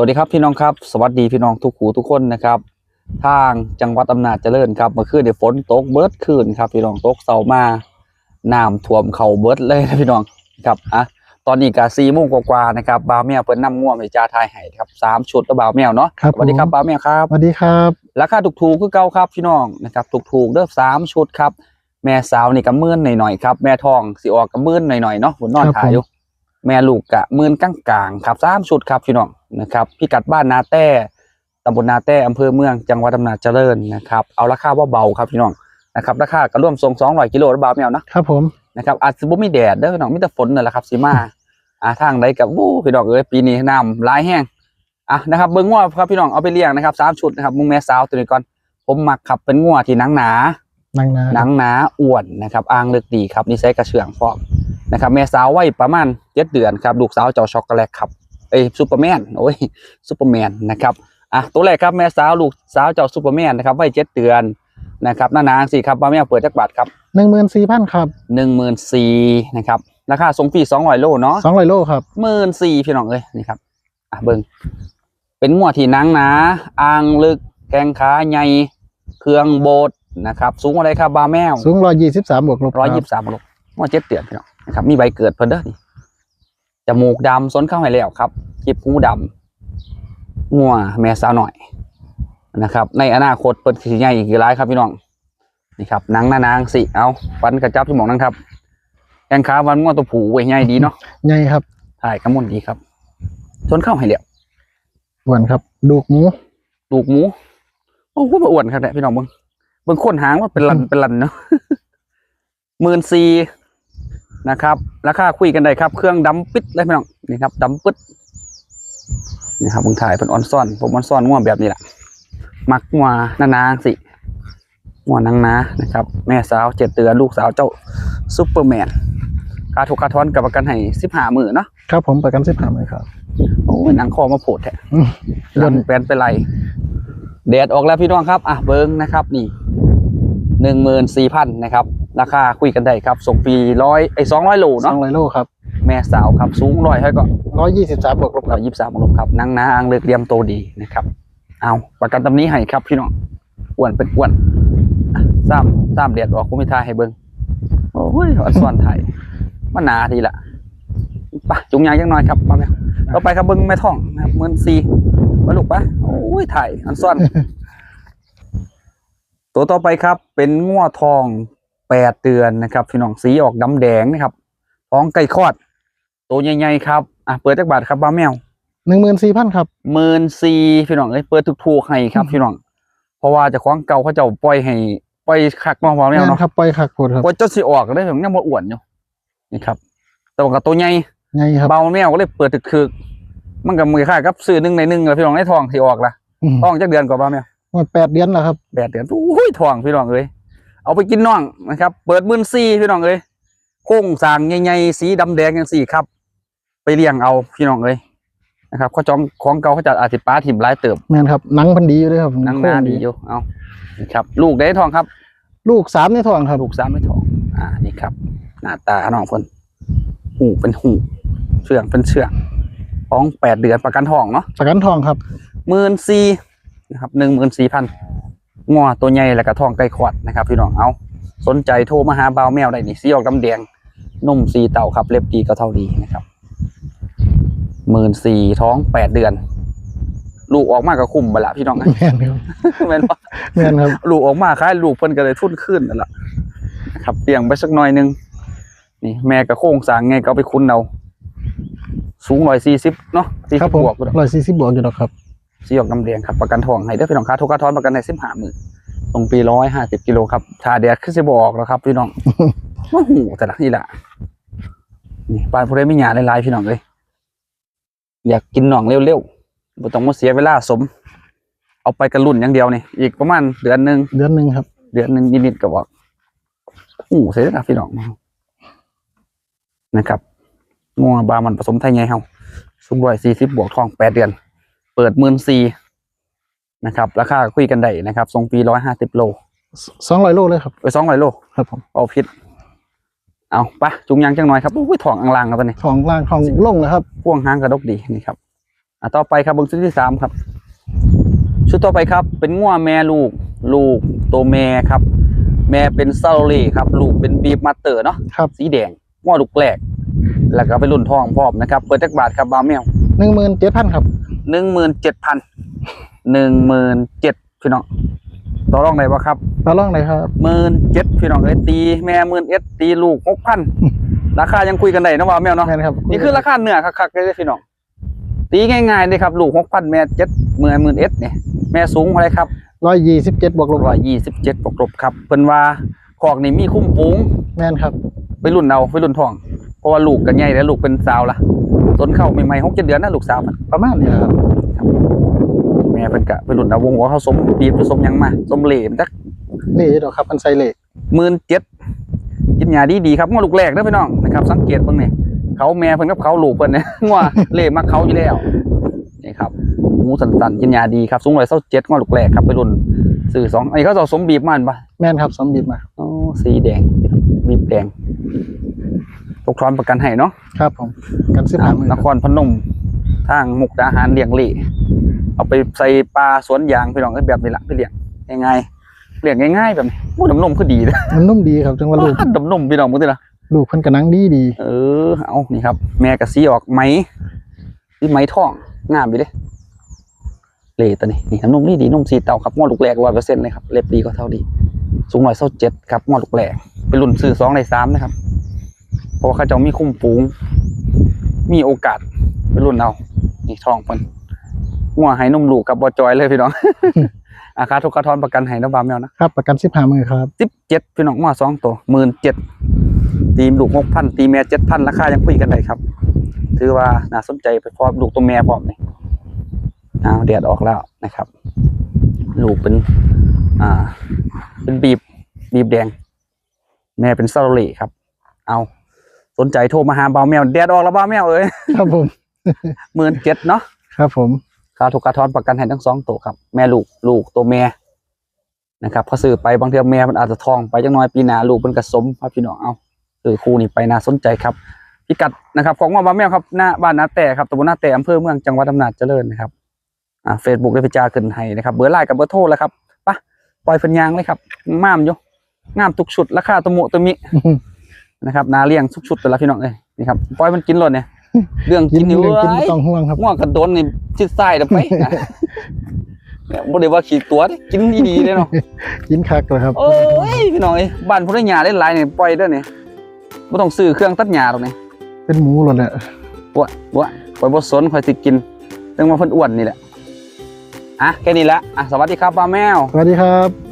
วัสดีครับพี่น้องครับ สวัสดีพี่น้องทุกหูทุกคนนะครับ ทางจังหวัดอำนาจเจริญครับเมื่อคืนเนี่ยฝนตกเบิดคืนครับพี่น้องตกเสามาน้ำท่วมเขาเบิดเลยนะพี่น้องครับอะตอนนี้กะสี่โมงกว่าๆนะครับบ่าวแมวเพิ่นนำง่วงไปจ่าทายให้ครับสามชุดแล้วบ่าวแมวเนาะครับสวัสดีครับผมบ่าวแมวครับสวัสดีครับราคาถูกๆคือเก่าครับพี่น้องนะครับถูกๆเด้อสามชุดครับแม่สาวนี่ก็หมื่นหน่อยๆครับแม่ทองสิออกก็หมื่นหน่อยๆเนาะผมนอนครับถ่ายอยู่ แม่ลูกกะหมื่นกลางๆครับสามชุดครับพี่น้องนะครับพิกัดบ้านนาแต้ตำบลนาแต้อำเภอเมืองจังหวัดอำนาจเจริญนะครับเอาราคาว่าเบาครับพี่น้องนะครับราคาก็ร่วมทรงสองร้อยกิโลแล้วบาทแมวนะครับผมนะครับอาจจะบ่มีแดดเด้อพี่น้องมีแต่ฝนนั่นแหละครับสีมาอ่าทางใดกับวู้พี่น้องเอ้ยปีนี้น้ำหลายแห้งอะนะครับเบิ้งงัวครับพี่น้องเอาไปเลี้ยงนะครับสามชุดนะครับมุงแม่สาวตัวนี้ก่อนผมมักขับเป็นงัวที่หนังหนานางนาหนังหนาอ้วนนะครับอ่างเลือกดีครับนิสัยกระเชื่องพร้อม นะครับแม่สาววัยประมาณเจ็ดเดือนครับลูกสาวเจ้าช็อกโกแลตครับเอ้ยซูเปอร์แมนโอ้ยซูเปอร์แมนนะครับอะตัวแรกครับแม่สาวลูกสาวเจ้าซูเปอร์แมนนะครับวัยเจ็ดเดือนนะครับหน้านางสี่ครับป้าแม่เปิดจักบาทครับหนึ่งหมื่นสี่พันครับหนึ่งหมื่นสี่นะครับราคาส่งฟรีสองร้อยโลเนาะสองร้อยโลครับหมื่นสี่พี่น้องเอ้ยนี่ครับอะเบิ้งเป็นงัวที่หนังหนาอ่างลึกแข้งขาใหญ่เครื่องโบดนะครับ สูงอะไรครับบาแมว สูงร้อยยี่สิบสามบวกลบร้อยยี่สิบสามโลว่าเจ็ดเดือนพี่น้อง นะครับ มีใบเกิดเพิ่นเด้อนี่จมูกดำส้นเข้าให้แล้วครับจิบหูดำงัวแม่สาวหน่อยนะครับ ในอนาคตเพิ่นสิใหญ่อีกหลายครับพี่น้องนี่ครับหนังหน้านางสิเอาฟันกระจับที่หมองนั่งครับแกงขาวันงัวตัวผูไว้ใหญ่ดีเนาะใหญ่ครับถ่ายกระมุนดีครับส้นเข้าให้แล้วอ้วนครับ ดูกหมูลูกหมูโอ้โหมาอ้วนครับเนี่ยพี่น้องเบิ่งเบิ่งคนหางว่าเป็นลันเป็นลันเนาะหมื่นสี่ นะครับ ราคาคุยกันได้ครับ เครื่องดำปิดเลยพี่น้องนี่ครับดำปึ๊ดนี่ครับผมถ่ายเป็นออนซ่อน ผมออนซ่อนง่วงแบบนี้แหละมักงัวนานาสิงัวนางนานะครับ แม่สาวเจ็ดเดือนลูกสาวเจ้าซูเปอร์แมนค่าถูกค่าทอนกับประกันให้สิบห้าหมื่นเนาะครับผมประกันสิบห้าไหมครับโอ้ยหนังคอมาโผดแท้อืมหลันแปลนไปไรแดดออกแล้วพี่น้องครับ อะเบิ้งนะครับ นี่หนึ่งหมื่นสี่พันนะครับ ราคาคุยกันได้ครับ ส่งฟรีร้อยไอ้สองร้อยโลสอเนาะงร้อยโลครับแม่สาวครับสูงร้อยให้ก็ร้อยยี่สิบสามบวกลบคร้รัอบยยี่สิบสามลบครับนั่งนาอังเลือกเรียมโตดีนะครับ เอาประกันตำนี้ให้ครับพี่น้องอ้วนเป็นอ้วนอะซ้ำซ้ำแดดออกกูไม่ทายให้เบิ้งโอ้ยอันซ่อนไทยมันหนาดีละไปะจุงยางยังน้อยครับมาแม่ต่อไปครับเบิ้งแม่ท่องนะครับหมื่นสี่มาลูกปะโอ้ยถ่ายอันซ่อน ตัวต่อไปครับเป็นงัวทอง แปดเดือนนะครับพี่น้องสีออกดำแดงนะครับท้องไก่คลอด ตัวใหญ่ๆครับอะเปิดจักบาทครับบ้าแมวหนึ่งหมื่นสี่พันครับหมื่นสี่พี่น้องเอ้ยเปิดถูกๆให้ครับพี่น้องเพราะว่าเจะคว้าของเก่าเขาเจะปล่อยให้ปล่อยคักน้องบ้าแมวแม่เนาะนครับปล่อยคักโคตรครับปล่อยเจ้าสิออกได้ถึงยังบ่อ้วนอยู่นี่ครับแต่ว่ากับตัวใหญ่ใหญ่ครับเบาแมวก็เลยเปิดถึกๆมันก็มือค่ายกับซื้อหนึ่งในหนึ่งแล้วพี่น้องได้ทองสิออกละอืมทองจักเดือนกว่าบ้าแมวหมดแปดเดือนแล้วครับแปดเดือนอุ้ยทองพี่น้องเอ้ย เอาไปกินน่องนะครับ เปิดหมื่นสี่พี่น้องเอ้ยโค้งสร้างใหญ่ๆสีดำแดงอย่างสี่ครับ ไปเลี้ยงเอาพี่น้องเอ้ยนะครับเขาจองของเก่าเขาจะอาจสิป้าถิ่มหลายเติบแม่นครับหนังพันดีอยู่ด้วยครับนั่งหน้าดีอยู่เอานี่ครับ ลูกได้ทองครับ ลูกสามในท้องครับลูกสามไม่ทอง อ่านี่ครับ หน้าตาน้องเพิ่นหูเป็นหูเชื่องเป็นเชื่องท้องแปดเดือนประกันทองเนาะประกันทองครับหมื่นสี่นะครับหนึ่งหมื่นสี่พัน งัวตัวใหญ่แล้วก็ทองไก่ขวดนะครับพี่น้องเอาสนใจโทรมาหาบ่าวแมวได้นี่สีออกดำแดงนุ่มสีเต่าครับ เล็บดีก็เท่าดีนะครับหมื่นสี่ท้องแปดเดือน ลูกออกมาก็คุ้มไปละพี่น้องแม่นครับแม่นปะแม่นครับลูกออกมาคล้ายลูกเพิ่นก็เลยทุ่นขึ้นนั่นแหละนะครับเลี้ยงไปสักหน่อยหนึงนี่แม่ก็โค้งสร้างไงก็เอาไปคุ้นเอาสูงร้อยสี่สิบเนาะสี่ครัสิบบผมบวกอยู่ดอกร้อยสี่สิบบวกอยู่แล้วครับ สีออกน้ำแดงครับประกันทองให้เด้อพี่น้องค่าทุกค่าทอนประกันในสิบห้าหมื่นตรงปีร้อยห้าสิบกิโลครับชาแดดขึ้นสิบออกแล้วครับพี่น้องว่าหูแต่ละนี่แหละนี่ปานผู้ใดไม่หยาหลายๆพี่น้องเลย อยากกินหน่องเร็วๆบ่ต้องมาเสียเวลาสม เอาไปกระลุ่นอย่างเดียวนี่อีกประมาณเดือนหนึ่งเดือนหนึ่งครับ เดือนหนึ่งนิดๆกับว่าหูเสียแล้วพี่น้องนะครับงัวบามันผสมไทยไงเฮาสูงร้อยสี่สิบบวกทองแปดเดือน เปิดหมื่นสี่นะครับ ราคาคุยกันได้นะครับทรงปีร้อยห้าสิบโลสองร้อยโลเลยครับไปสองร้อยโลครับผมเอาพิษเอาปะจุงยางจังหน่อยครับอุ้ยทองอังลางครับตอนนี้ทองล่างทองลงนะครับพ่วงหางกระดกดีนี่ครับอะต่อไปครับเบิ้งชุดที่สามครับ ชุดต่อไปครับ เป็นง่วแม่ลูก ลูกตัวแม่ครับ แม่เป็นซาโลเล่ครับ ลูกเป็นบีบมาสเตอร์เนาะครับสีแดงง่วลูกแรกแล้วก็ไปรุ่นทองพร้อมนะครับเปิดจักบาทครับบาวแมวหนึ่งหมื่นเจ็ดพันครับ หนึ่งหมื่นเจ็ดพันหนึ่งหมื่นเจ็ดพี่น้องต่อรองไหนวะครับตาล่องเลยครับหมื่นเจ็ดพี่น้องเอ้ยตีแม่หมื่นเอ็ดตีลูกหกพันราคายังคุยกันได้นะว่าแมวเนาะแม่นครับนี่คือราคาเนื้อคักๆเลยพี่น้องตีง่ายๆเลยครับ ลูกหกพันแม่เจ็ดหมื่นหมื่นเอ็ดเนี่ยแม่สูงเท่าไหรครับร้อยยี่สิบเจ็ดบวกลบร้อยยี่สิบเจ็ดปกลบครับเพิ่นว่าคอกนี่มีคุ้มฟูงแม่นครับไปรุ่นเอาไปรุ่นทอง เพราะว่าลูกกันใหญ่แล้วลูกเป็นสาวละ ต้นเข้าใหม่ๆหกเจ็ดเดือนนะลูกสาวมันประมาณนี้ครับแม่เพิ่นกะไปรุ่นเอาวงหัวเขาสมปีบผสมหยังมาสมเหล่มจักนี่ดอกครับมันใส่เหล็กหมื่นเจ็ดกินยาดีดีๆครับงวลูกแรกเด้อพี่น้องนะครับ สังเกตเบิ่งนี่เขาแม่เพิ่นกับเขาลูกเพิ่นเนี่ยงวเล่มักเขาอยู่แล้วนี่ครับหมูสันๆกินยาดีครับสูงร้อยเศร้าเจ็ดงวลูกแรกครับไปรุ่นสื่อสองอันนี้เขาจะสมบีบมันปะแม่นครับสมบิดมาโอ้สีแดงบีบแดง ตกทอนประกันให้เนาะครับผมกันสิบห้าหมื่นนครพนมทางมุกดาหารเลี้ยงเล่เอาไปใส่ปลาสวนยางพี่น้องเอ้ยแบบนี้ละพี่เลี้ยงง่ายๆเลี้ยงง่ายๆแบบนี้โอ้น้ำนมก็ดีนะมันนุ่มดีครับจังว่าลูกน้ำนมพี่น้องมึงติละลูกเพิ่นกระนังดีดี เออเอานี่ครับ แม่กะสีออกไหมนี่ไหมทองงามอยู่เด้เล่ตัวนี้นี่น้ำนมนี่ดีนมสีเต่าครับงอลูกแหลกร้อยเปอร์เซ็นต์เลยครับเล็บดีก็เท่าดี สูงร้อยเท่าเจ็ดครับงอลูกแหลกเป็นรุ่นซื้อสองในสามนะครับ เพราะว่าเขาเจะมีคุ้มฟูง มีโอกาสไปรุ่นเอา นี่ทองเพิ่นงัวให้นมลูกกับบอจอยเลยพี่น้อง อาคาทุกกระทอนประกันให้น้องบามแมวนะครับ ประกันสิบห้าหมื่นครับสิบเจ็ดพี่น้องงัวสองตัวหมื่นเจ็ดตีมลูกหกพันตีแม่เจ็ดพันราคายังคุยกันได้ครับ ถือว่าน่าสนใจไปพร้อมลูกตัวแม่พร้อมนี่เอาแดดออกแล้วนะครับ ลูกเป็น อ่า เป็นบีบบีบแดง แม่เป็นซาโลเล่ครับ เอา สนใจโทรมาหาบ่าวแมวแดดออกแล้วบ่าวแมวเอ้ยครับผมหมื่นเจ็ดเนาะครับผมค่าถูกกระทอนประกันให้ทั้งสองตัวครับ แม่ลูกลูกตัวแม่นะครับพอซื้อไปบางเทีแม่มันอาจจะทองไปจังน้อยปีหน้าลูกมันกระสมครับพี่น้องเอาซื้อคู่นี้ไปน่าสนใจครับพิกัดนะครับ ของว่าบ้านแมวครับหน้าบ้านนาแต่ครับตำบลนาแต่อำเภอเมืองจังหวัดอำนาจเจริญนะครับอ่าเฟซบุ๊กได้พิจารขึ้นให้นะครับเบอร์ไลน์กับเบอร์โทรแล้วครับไปะปล่อยเพันยางเลยครับงามอยู่งามทุกชุดราคาตัวมุตัวมิ นะครับนาเลี้ยงทุกชุดแต่ละพี่น้องเลยนี่ครับปล่อยมันกินหล่นเนี่ยเรื่องกิกินนนี่เรื่องกินเว้ไม่ยต้องห่วงครับง่วงกระโดนนี่ชิดซ้ายเด้อไปนะเนี่ยบ่ได้ว่าขี่ตัวเด้กินดีๆเด้เนาะกินคักเลยครับโอ้ยพี่น้องเอ้ยบ้านผู้ได้หญ้าได้หลายนี่ปล่อยเด้อนี่บ่ต้องซื้อเครื่องตัดหญ้าหรอกนี่เป็นหมูหลดแหละบ่บ่ข่อยบ่สนข่อยสิกินเรื่องว่าเพิ่นอ้วนนี่แหละอะแค่นี้ละอะสวัสดีครับป้าแมวสวัสดีครับ